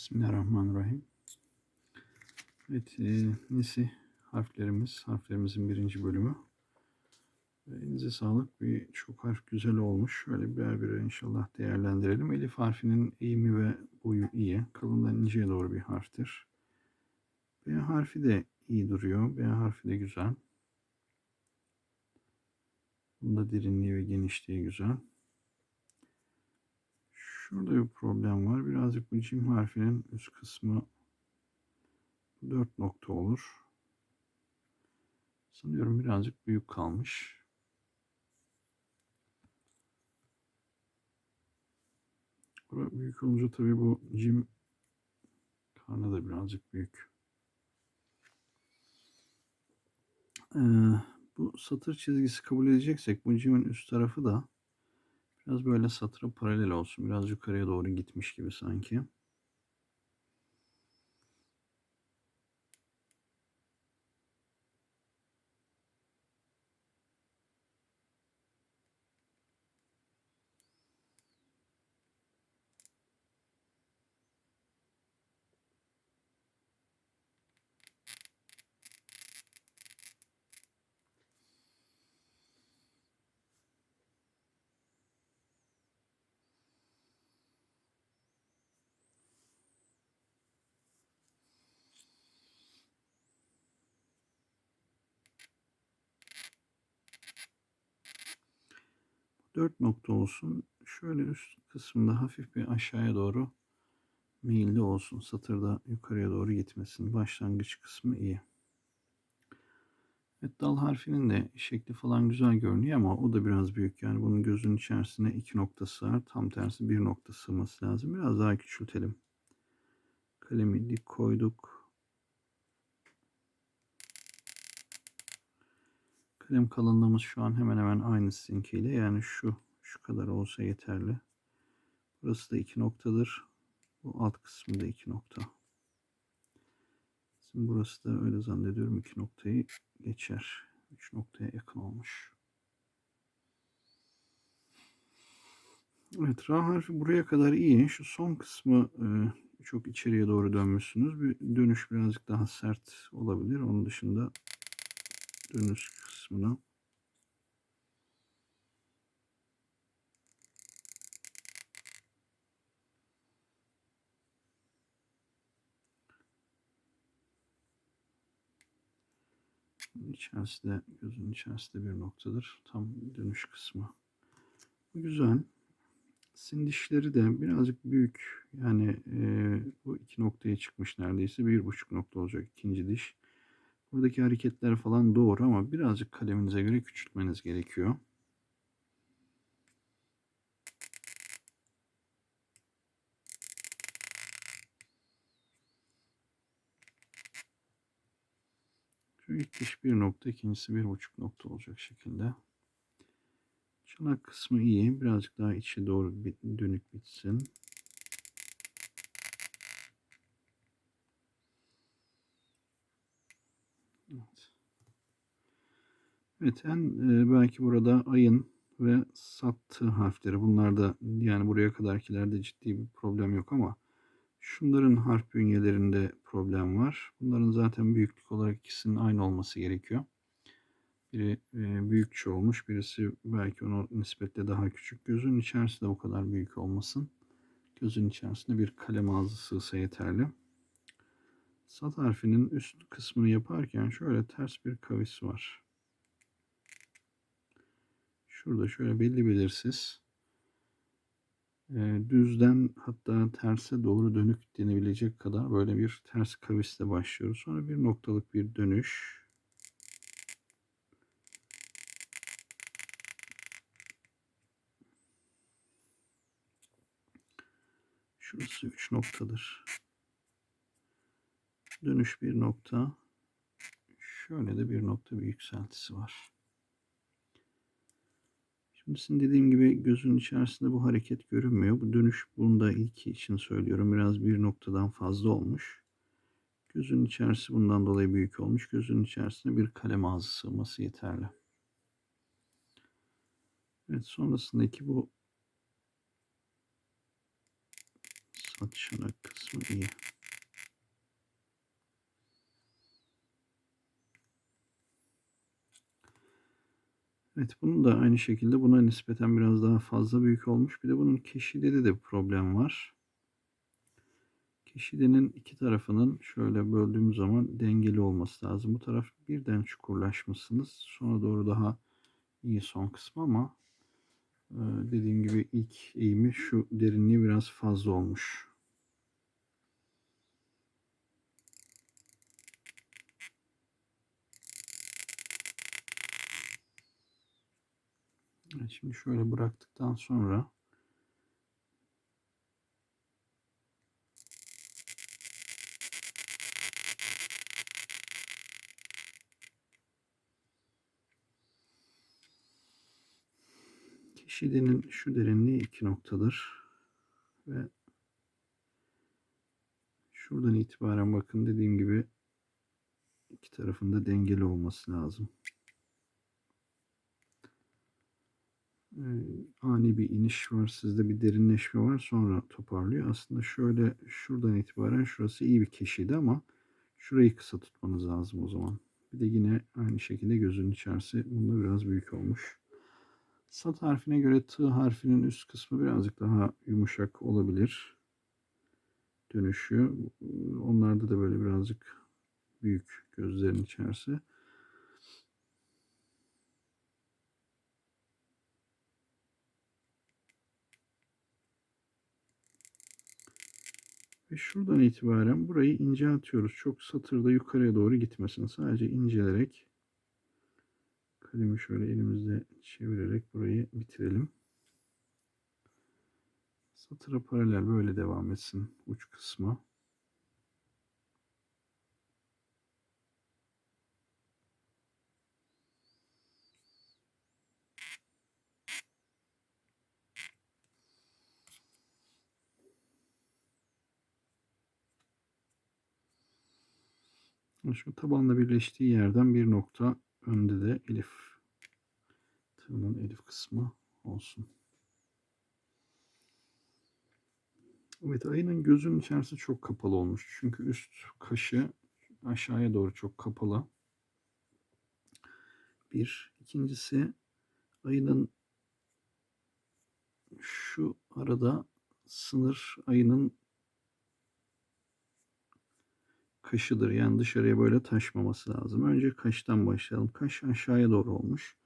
Bismillahirrahmanirrahim. Evet, e, nesi harflerimiz, harflerimizin birinci bölümü. Elinize sağlık. Bir çok harf güzel olmuş. Şöyle birer birer inşallah değerlendirelim. Elif harfinin eğimi ve boyu iyi. Kalından inceye doğru bir harftir. B harfi de iyi duruyor. B harfi de güzel. Bunda derinliği ve genişliği güzel. Şurada bir problem var. Birazcık bu cim harfinin üst kısmı 4 nokta olur. Sanıyorum birazcık büyük kalmış. Bura büyük olunca tabii bu cim karnı da birazcık büyük. Ee, bu satır çizgisi kabul edeceksek bu cimin üst tarafı da biraz böyle satıra paralel olsun. Biraz yukarıya doğru gitmiş gibi sanki. Dört nokta olsun. Şöyle üst kısmında hafif bir aşağıya doğru meyilli olsun. Satırda yukarıya doğru gitmesin. Başlangıç kısmı iyi. Evet, dal harfinin de şekli falan güzel görünüyor ama o da biraz büyük. Yani bunun gözün içerisine iki noktası var. Tam tersi bir nokta sığması lazım. Biraz daha küçültelim. Kalemi dik koyduk. Kalem kalınlığımız şu an hemen hemen aynı sizinkiyle. Yani şu şu kadar olsa yeterli. Burası da iki noktadır. Bu alt kısmı da iki nokta. Şimdi burası da öyle zannediyorum iki noktayı geçer. Üç noktaya yakın olmuş. Evet Ra harfi buraya kadar iyi. Şu son kısmı e, çok içeriye doğru dönmüşsünüz. Bir dönüş birazcık daha sert olabilir. Onun dışında dönüş kısmına içerisi de gözün içerisi de bir noktadır. Tam dönüş kısmı. Güzel. Sin dişleri de birazcık büyük. Yani e, bu iki noktaya çıkmış neredeyse. Bir buçuk nokta olacak ikinci diş. Buradaki hareketler falan doğru ama birazcık kaleminize göre küçültmeniz gerekiyor. Şu ilk diş bir nokta, ikincisi bir buçuk nokta olacak şekilde. Çanak kısmı iyi. Birazcık daha içe doğru dönük bitsin. Evet en e, belki burada ayın ve sattı harfleri. Bunlarda yani buraya kadarkilerde ciddi bir problem yok ama şunların harf bünyelerinde problem var. Bunların zaten büyüklük olarak ikisinin aynı olması gerekiyor. Biri e, büyükçe olmuş, birisi belki ona nispetle daha küçük. Gözün içerisinde o kadar büyük olmasın. Gözün içerisinde bir kalem ağzı sığsa yeterli. Sat harfinin üst kısmını yaparken şöyle ters bir kavis var. Şurada şöyle belli belirsiz e, düzden hatta terse doğru dönük denebilecek kadar böyle bir ters kavisle başlıyoruz. Sonra bir noktalık bir dönüş. Şurası 3 noktadır. Dönüş bir nokta. Şöyle de bir nokta bir yükseltisi var. Şimdi dediğim gibi gözün içerisinde bu hareket görünmüyor. Bu dönüş bunda ilki için söylüyorum. Biraz bir noktadan fazla olmuş. Gözün içerisi bundan dolayı büyük olmuş. Gözün içerisinde bir kalem ağzı sığması yeterli. Evet sonrasındaki bu Atışanak kısmı iyi. Evet bunun da aynı şekilde buna nispeten biraz daha fazla büyük olmuş. Bir de bunun keşidede de problem var. Keşidenin iki tarafının şöyle böldüğümüz zaman dengeli olması lazım. Bu taraf birden çukurlaşmışsınız. Sonra doğru daha iyi son kısmı ama dediğim gibi ilk eğimi şu derinliği biraz fazla olmuş. Şimdi şöyle bıraktıktan sonra Şidenin şu derinliği 2 noktadır. Ve şuradan itibaren bakın dediğim gibi iki tarafında dengeli olması lazım. Ani bir iniş var. Sizde bir derinleşme var. Sonra toparlıyor. Aslında şöyle şuradan itibaren şurası iyi bir keşiydi ama şurayı kısa tutmanız lazım o zaman. Bir de yine aynı şekilde gözün içerisi bunda biraz büyük olmuş. Sat harfine göre T harfinin üst kısmı birazcık daha yumuşak olabilir. Dönüşü. Onlarda da böyle birazcık büyük gözlerin içerisi. Ve şuradan itibaren burayı inceltiyoruz. Çok satırda yukarıya doğru gitmesin. Sadece incelerek kalemi şöyle elimizde çevirerek burayı bitirelim. Satıra paralel böyle devam etsin uç kısmı. Şu tabanla birleştiği yerden bir nokta önde de elif Tığının elif kısmı olsun. Evet ayının gözünün içerisi çok kapalı olmuş. Çünkü üst kaşı aşağıya doğru çok kapalı. Bir. ikincisi ayının şu arada sınır ayının kaşıdır. Yani dışarıya böyle taşmaması lazım. Önce kaştan başlayalım. Kaş aşağıya doğru olmuş.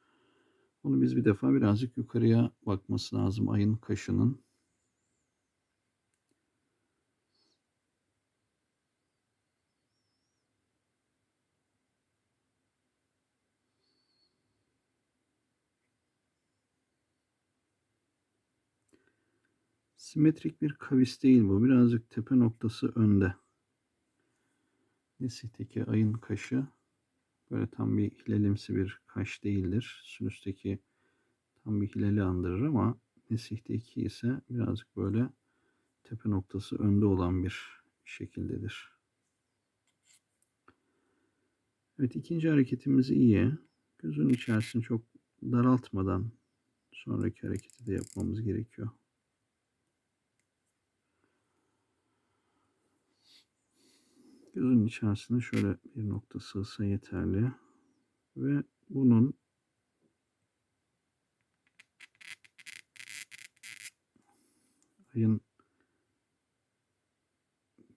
Bunu biz bir defa birazcık yukarıya bakması lazım ayın kaşının. Simetrik bir kavis değil bu. Birazcık tepe noktası önde. Nesihteki ayın kaşı Böyle tam bir hilalimsi bir kaş değildir. Sinüsteki tam bir hilali andırır ama Nesih'teki ise birazcık böyle tepe noktası önde olan bir şekildedir. Evet ikinci hareketimiz iyi. Gözün içerisini çok daraltmadan sonraki hareketi de yapmamız gerekiyor. Gözün içerisine şöyle bir nokta sığsa yeterli. Ve bunun ayın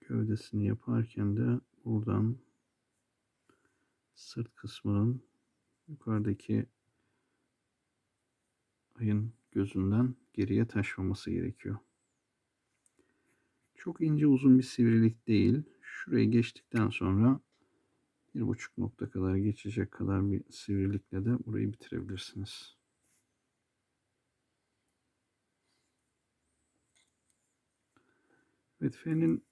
gövdesini yaparken de buradan sırt kısmının yukarıdaki ayın gözünden geriye taşmaması gerekiyor. Çok ince uzun bir sivrilik değil. Şurayı geçtikten sonra bir buçuk nokta kadar geçecek kadar bir sivrilikle de burayı bitirebilirsiniz. Evet fenin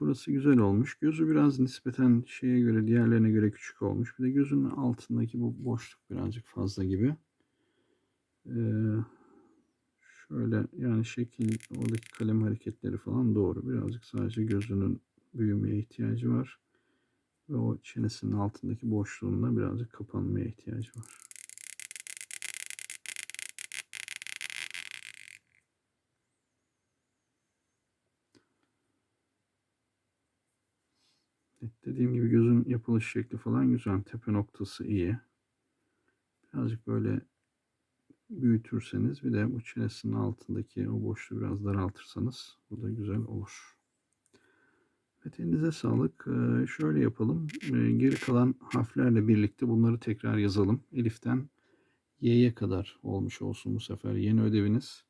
burası güzel olmuş. Gözü biraz nispeten şeye göre diğerlerine göre küçük olmuş. Bir de gözünün altındaki bu boşluk birazcık fazla gibi. Ee, şöyle yani şekil oradaki kalem hareketleri falan doğru. Birazcık sadece gözünün büyümeye ihtiyacı var. Ve o çenesinin altındaki boşluğunda birazcık kapanmaya ihtiyacı var. Evet, dediğim gibi gözün yapılış şekli falan güzel. Tepe noktası iyi. Birazcık böyle büyütürseniz bir de bu çenesinin altındaki o boşluğu biraz daraltırsanız bu da güzel olur. Evet elinize sağlık. Ee, şöyle yapalım. Ee, geri kalan harflerle birlikte bunları tekrar yazalım. Elif'ten Y'ye kadar olmuş olsun bu sefer yeni ödeviniz.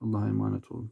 Allah'a emanet olun.